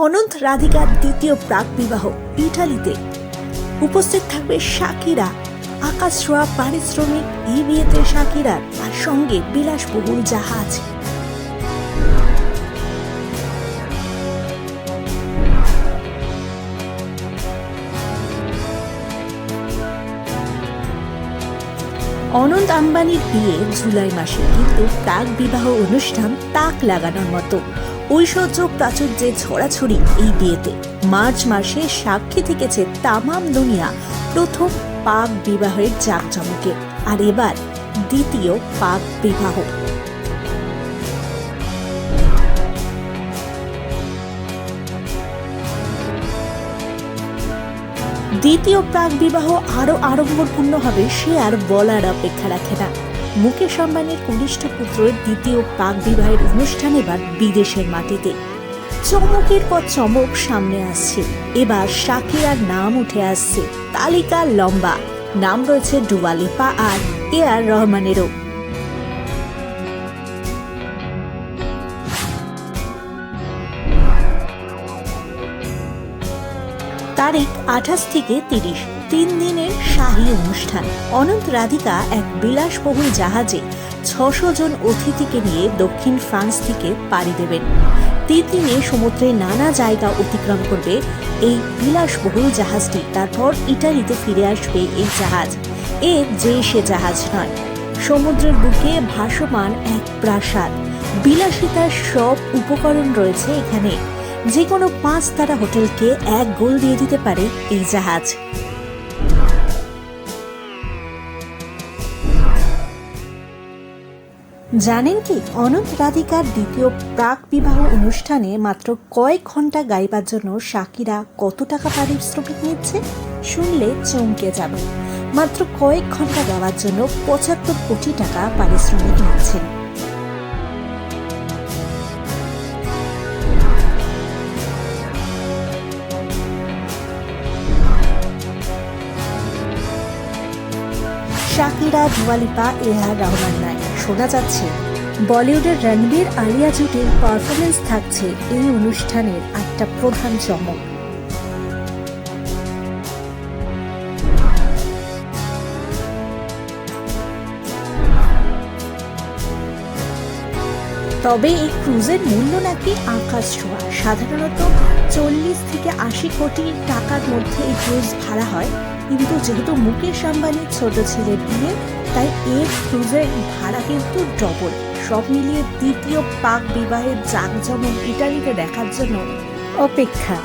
অনন্ত রাধিকার দ্বিতীয় প্রাক বিবাহ ইটালিতে। উপস্থিত থাকবে শাকিরা। আকাশ ছোঁয়া পারিশ্রমিক, ই বিয়েতে শাকিরার। আর সঙ্গে বিলাসবহুল জাহাজ। অনন্ত আম্বানির বিয়ে জুলাই মাসে, কিন্তু প্রাক বিবাহ অনুষ্ঠান তাক লাগানোর মতো। ঐশ্বর্য প্রাচুর্যে ছড়াছড়ি এই বিয়েতে। মার্চ মাসে সাক্ষী থেকেছে তামাম দুনিয়া, প্রথম পাক বিবাহের জাঁকজমকে। আর এবার দ্বিতীয় পাক বিবাহ। দ্বিতীয় প্রাক বিবাহ আরও আড়ম্বরপূর্ণ হবে, সে আর বলার অপেক্ষা রাখে না। মুকেশ আম্বানির কনিষ্ঠ পুত্রের দ্বিতীয় প্রাক বিবাহের অনুষ্ঠান এবার বিদেশের মাটিতে। চমকের পর চমক সামনে আসছে। এবার শাকিরার নাম উঠে আসছে। তালিকা লম্বা। নাম রয়েছে ডুয়ালিপা আর এ আর রহমানেরও। তারিখ আঠাশ থেকে তিরিশ। তিন দিনের শাহী অনুষ্ঠান। অনন্ত রাধিকা এক বিলাসবহুল জাহাজে ছশো জন অতিথিকে নিয়ে দক্ষিণ ফ্রান্স থেকে পাড়ি দেবেন। তিন দিনে সমুদ্রের নানা জায়গা অতিক্রম করবে এই বিলাসবহুল জাহাজটি। তারপর ইটালিতে ফিরে আসবে এই জাহাজ। এ যে সে জাহাজ নয়। সমুদ্রের বুকে ভাসমান এক প্রাসাদ। বিলাসিতার সব উপকরণ রয়েছে এখানে। যে কোনো পাঁচ তারা হোটেলকে এক গোল দিয়ে দিতে পারে এই জাহাজ। জানেন কি, অনন্ত রাধিকার দ্বিতীয় প্রাক বিবাহ অনুষ্ঠানে মাত্র কয়েক ঘণ্টা গাইবার জন্য শাকিরা কত টাকা পারিশ্রমিক নিচ্ছে? শুনলে চমকে যাবে। মাত্র কয়েক ঘণ্টা গাওয়ার জন্য পঁচাত্তর কোটি টাকা পারিশ্রমিক নিচ্ছেন। শাকিরা, দুয়ালিপা এ আর রহমান নাই শোনা যাচ্ছে, বলিউডের রণবীর, আলিয়া জুটির পারফরমেন্স থাকছে এই অনুষ্ঠানের একটা প্রধান চমক। তবে এই ক্রুজের মূল্য নাকি আকাশ ছোঁয়া। সাধারণত চল্লিশ থেকে আশি কোটি টাকার মধ্যে এই ক্রুজ ভাড়া হয়। কিন্তু যেহেতু মুকেশ আম্বানির ছোট ছেলে বিয়ে, তাই এর ক্রুজের ভাড়া কিন্তু ডবল সব মিলিয়ে দ্বিতীয় পাক বিবাহের জাঁকজমক ইটালিতে দেখার জন্য অপেক্ষা।